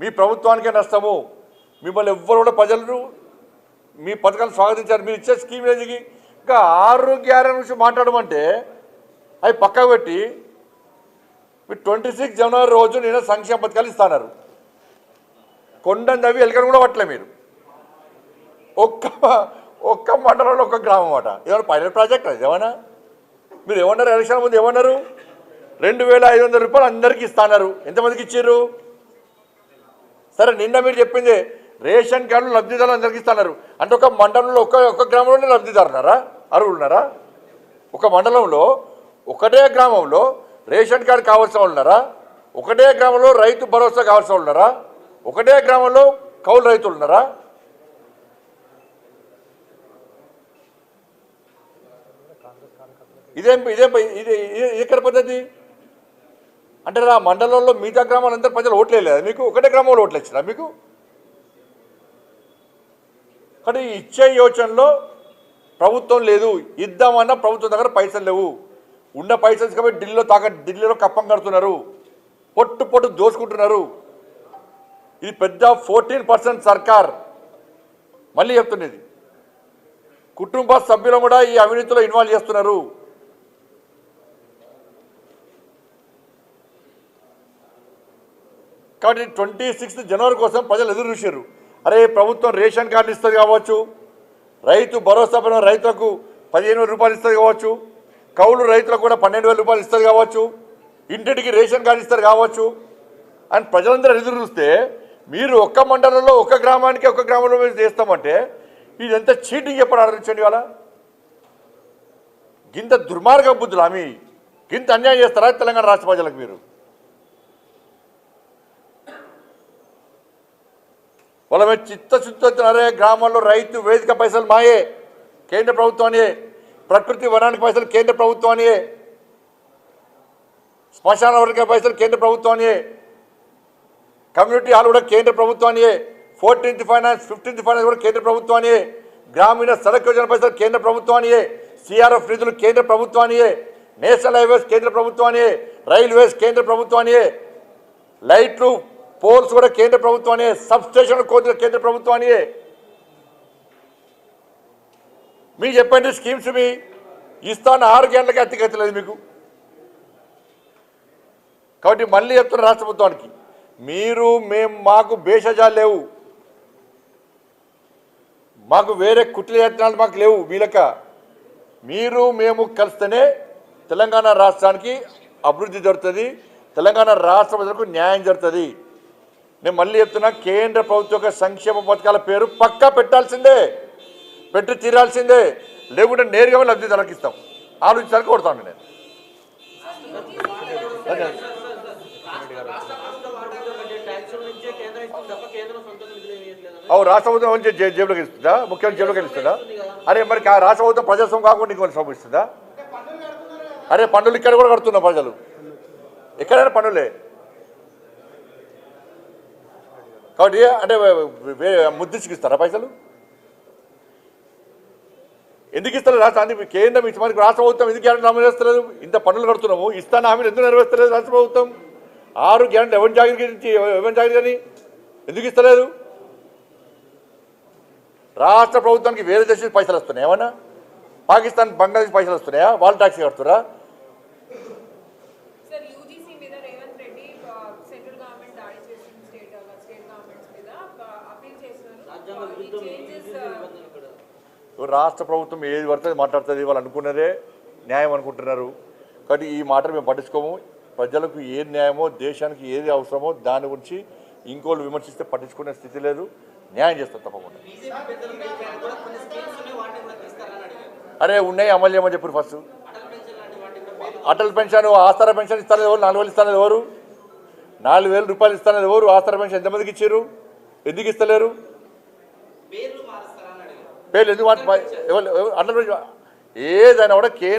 మీ ప్రభుత్వానికే నష్టము. మిమ్మల్ని ఎవ్వరు కూడా ప్రజలు మీ పథకాన్ని స్వాగతించారు. మీరు ఇచ్చే స్కీమ్ ఏది? ఇంకా ఆరు గ్యారెంటీ నుంచి మాట్లాడమంటే అవి పక్కకు పెట్టి మీరు ట్వంటీ సిక్స్ జనవరి రోజు నేను సంక్షేమ పథకాలు ఇస్తాన్నారు. కొండని తవ్వి ఎలకని కూడా పట్టలే మీరు. ఒక్క ఒక్క మండలంలో ఒక్క గ్రామం అట. ఏమైనా పైలట్ ప్రాజెక్ట్ ఏమన్నా? మీరు ఏమన్నారు? ఎలక్షన్ ముందు ఏమన్నారు? రెండు వేల ఐదు వందల రూపాయలు అందరికీ ఇస్తాన్నారు. ఎంతమందికి ఇచ్చారు సరే నిన్న మీరు చెప్పింది రేషన్ కార్డులు లబ్ధిదారులు అందరికీ ఇస్తున్నారు అంటే ఒక మండలంలో ఒక ఒక గ్రామంలోనే లబ్ధిదారున్నారా? అరువులున్నారా ఒక మండలంలో ఒకటే గ్రామంలో రేషన్ కార్డు కావాల్సిన ఉన్నారా ఒకటే గ్రామంలో రైతు భరోసా కావాల్సిన ఉన్నారా ఒకటే గ్రామంలో కౌలు రైతులు ఉన్నారా ఇదేం ఇదేం ఇది ఇది ఎక్కడ పద్ధతి? అంటే నా మండలంలో మిగతా గ్రామాలంతా ప్రజలు ఓట్లేదు మీకు ఒకటే గ్రామంలో ఓట్లు ఇచ్చినా మీకు? కానీ ఇచ్చే యోచనలో ప్రభుత్వం లేదు. ఇద్దామన్నా ప్రభుత్వం దగ్గర పైసలు లేవు. ఉన్న పైసలు కాబట్టి ఢిల్లీలో తాక ఢిల్లీలో కప్పం కడుతున్నారు. పొట్టు పొట్టు దోసుకుంటున్నారు. ఇది పెద్ద ఫోర్టీన్ పర్సెంట్ సర్కార్. మళ్ళీ చెప్తున్నది. కుటుంబ సభ్యులను కూడా ఈ అవినీతిలో ఇన్వాల్వ్ చేస్తున్నారు. కాబట్టి ట్వంటీ సిక్స్త్ జనవరి కోసం ప్రజలు ఎదురు చూశారు. అరే ప్రభుత్వం రేషన్ కార్డు ఇస్తుంది కావచ్చు రైతు భరోసా పైన రైతులకు పదిహేను వేల రూపాయలు ఇస్తుంది కావచ్చు కౌలు రైతులకు కూడా పన్నెండు వేల రూపాయలు ఇస్తుంది కావచ్చు ఇంటింటికి రేషన్ కార్డు ఇస్తారు కావచ్చు. అని ప్రజలందరూ ఎదురు చూస్తే మీరు ఒక్క మండలంలో ఒక్క గ్రామానికి ఒక్క గ్రామంలో మీరు చేస్తామంటే ఇదంతా చీటింగ్ చెప్పడం ఆలోచించండి ఇవాళ? గింత దుర్మార్గ బుద్ధులు ఆమె. గింత అన్యాయం చేస్తారా తెలంగాణ రాష్ట్ర ప్రజలకు మీరు? వాళ్ళ మీద చిత్తశుద్ధి అరే గ్రామాల్లో రైతు వేదిక పైసలు మాయే. కేంద్ర ప్రభుత్వానియే. ప్రకృతి వనానికి పైసలు కేంద్ర ప్రభుత్వానియే. శ్మశాన వర్గ పైసలు కేంద్ర ప్రభుత్వానియే. కమ్యూనిటీ హాల్ కూడా కేంద్ర ప్రభుత్వానియే. ఫోర్టీన్త్ ఫైనాన్స్ ఫిఫ్టీన్త్ ఫైనాన్స్ కూడా కేంద్ర ప్రభుత్వానియే. గ్రామీణ సడక్ యోజన పైసలు కేంద్ర ప్రభుత్వానియే. సిఆర్ఎఫ్ నిధులు కేంద్ర ప్రభుత్వానియే. నేషనల్ హైవేస్ కేంద్ర ప్రభుత్వానియే. రైల్వేస్ కేంద్ర ప్రభుత్వానియే. లైట్లు పోల్స్ కూడా కేంద్ర ప్రభుత్వాన్ని సబ్ స్టేషన్ కోరిన కేంద్ర ప్రభుత్వానియే మీరు చెప్పండి స్కీమ్స్ మీ ఇస్తాను ఆరు గంటలకి అతిగతలేదు మీకు. కాబట్టి మళ్ళీ చెప్తున్న రాష్ట్ర ప్రభుత్వానికి మీరు మేము మాకు భేషజాలు లేవు. మాకు వేరే కుట్ల యత్నాలు మాకు లేవు వీలక. మీరు మేము కలిస్తేనే తెలంగాణ రాష్ట్రానికి అభివృద్ధి జరుగుతుంది తెలంగాణ రాష్ట్ర ప్రజలకు న్యాయం జరుగుతుంది. నేను మళ్ళీ చెప్తున్నా కేంద్ర ప్రభుత్వ యొక్క సంక్షేమ పథకాల పేరు పక్కా పెట్టాల్సిందే. పెట్టి తీరాల్సిందే. లేకుంటే నేరుగా లబ్ధిదారులకు ఇస్తాం. ఆలోచించాలని కొడతాను నేను. అవు రాష్ట్ర ప్రభుత్వం జే- జేబులోకి ఇస్తుందా? ముఖ్యమంత్రి జేబులోకి ఇస్తుందా? అరే మరి రాష్ట్ర ప్రభుత్వం ప్రజాస్వామ్యం కాకుండా ఇంకొన్ని సొమ్ము ఇస్తుందా అరే పన్నులు ఇక్కడ కూడా కడుతున్నా ప్రజలు. ఎక్కడైనా పన్నులే. కాబట్టి అంటే ముద్రించుకిస్తారా పైసలు? ఎందుకు ఇస్తారు రాష్ట్రానికి కేంద్రం ఇచ్చి మనకి రాష్ట్ర ప్రభుత్వం ఎందుకు గ్యారెంటీ అమలు చేస్తలేదు ఇంత పనులు కడుతున్నాము ఇస్తాను హామీలు ఎందుకు నెరవేర్చలేదు రాష్ట్ర ప్రభుత్వం? ఆరు గ్యారెంటీ ఎవరి జాగ్రత్త గురించి ఎవరి జాగ్రత్తని ఎందుకు ఇస్తలేదు? రాష్ట్ర ప్రభుత్వానికి వేరే దేశం పైసలు వస్తున్నాయి ఏమన్నా? పాకిస్తాన్ బంగ్లాదేశ్ పైసలు వస్తున్నాయా? వాళ్ళు ట్యాక్సీ కడుతురా రాష్ట్ర ప్రభుత్వం ఏది పడుతుంది మాట్లాడుతుంది వాళ్ళు అనుకున్నదే న్యాయం అనుకుంటున్నారు. కాబట్టి ఈ మాటలు మేము పట్టించుకోము. ప్రజలకు ఏది న్యాయమో దేశానికి ఏది అవసరమో దాని గురించి ఇంకోళ్ళు విమర్శిస్తే పట్టించుకునే స్థితి లేదు. న్యాయం చేస్తాం తప్పకుండా. అరే ఉన్నాయి అమలు చేయమని చెప్పారు ఫస్ట్ అటల్ పెన్షన్ ఆస్తార పెన్షన్ ఇస్తానది ఎవరు? నాలుగు వేలు ఇస్తానది ఎవరు? నాలుగు వేల రూపాయలు ఇస్తానది ఎవరు? ఆస్తార పెన్షన్ ఎంతమందికి ఇచ్చారు? ఎందుకు ఇస్తలేరు? పేర్లు ఎందుకు మాట- ఎవరు పెన్షన్ ఏదైనా కూడా కేంద్ర